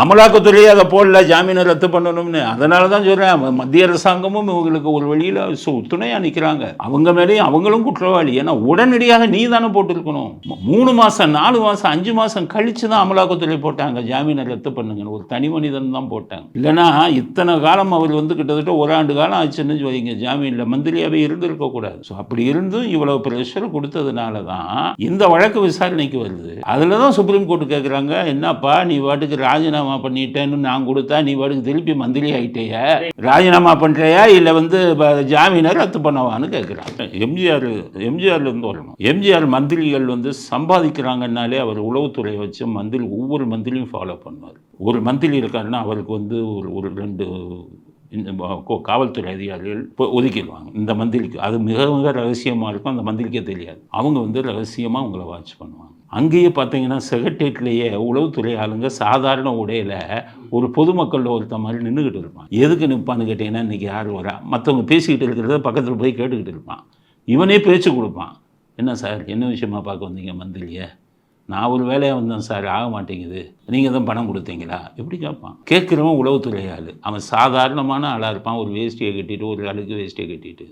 அமலாக்கத்துறையே அதை போடல ஜாமீனை ரத்து பண்ணணும்னு. அதனால தான் சொல்கிறேன் மத்திய அரசாங்கமும் இவங்களுக்கு ஒரு வழியில் துணையாக நிற்கிறாங்க அவங்க மேலேயும் அவங்களும் குற்றவாளி. ஏன்னா உடனடியாக நீ தானே போட்டிருக்கணும். மூணு மாதம் நாலு மாதம் அஞ்சு மாதம் கழிச்சு தான் அமலாக்கத்துறை போட்டாங்க ஜாமீனை ரத்து பண்ணுங்கன்னு. ஒரு தனி மனிதன் தான் போட்டாங்க. இல்லைன்னா இத்தனை காலம் அவர் வந்து கிட்டத்தட்ட ஒரு ஆண்டு காலம் ஆச்சுன்னு வைங்க ஜாமீனில் மந்திரியாகவே இருந்திருக்கக்கூடாது ஸோ அப்படி இருந்தும் இவ்வளவு ப்ரெஷர் கொடுத்ததுனால தான் இந்த வழக்கு விசாரணைக்கு வருது. அதில் தான் சுப்ரீம் கோர்ட் கேட்குறாங்க என்னப்பா நீ வாட்டுக்கு ராஜினாமா பண்ணிட்டேன்னு நான் கொடுத்தா நீ வாட்டுக்கு திருப்பி மந்திரி ஆகிட்டேயா ராஜினாமா பண்ணுறியா இல்லை வந்து ப- ஜாமீனை ரத்து பண்ணவான்னு கேட்குறாங்க எம்ஜிஆர் எம்ஜிஆர்லேருந்து வரணும். எம்ஜிஆர் மந்திரிகள் வந்து சம்பாதிக்கிறாங்கன்னாலே அவர் உளவுத்துறையை வச்சு மந்திரி ஒவ்வொரு மந்திரியும் ஃபாலோ பண்ணுவார். ஒரு மந்திரி இருக்காருன்னா அவருக்கு வந்து ஒரு ஒரு ரெண்டு இந்த காவல்துறை அதிகாரிகள் இப்போ ஒதுக்கிடுவாங்க. இந்த மந்திரிக்கு அது மிக மிக ரகசியமாக இருக்கும். அந்த மந்திரிக்கே தெரியாது. அவங்க வந்து ரகசியமாக உங்களை வாட்ச் பண்ணுவாங்க. அங்கேயே பார்த்தீங்கன்னா செக்ரட்டேரியட்லேயே உளவுத்துறை ஆளுங்க சாதாரண உடையில் ஒரு பொதுமக்களில் ஒருத்த மாதிரி நின்றுக்கிட்டு இருப்பான். எதுக்கு நிற்பான்னு கேட்டிங்கன்னா இன்றைக்கி யார் வரா? மற்றவங்க பேசிக்கிட்டு இருக்கிறத பக்கத்தில் போய் கேட்டுக்கிட்டு இருப்பான். இவனே பேச்சு கொடுப்பான். என்ன சார் என்ன விஷயமா பார்க்க வந்தீங்க மந்திரியை? நான் ஒரு வேலையாக வந்தேன் சார் ஆக மாட்டேங்குது. நீங்கள் தான் பணம் கொடுத்தீங்களா? எப்படி கேட்பான். கேட்குறவன் உளவுத்துறை ஆள். அவன் சாதாரணமான ஆளாக இருப்பான். ஒரு வேஷ்டியை கட்டிட்டு ஒரு அழுக்கு வேஷ்டியை கட்டிட்டு.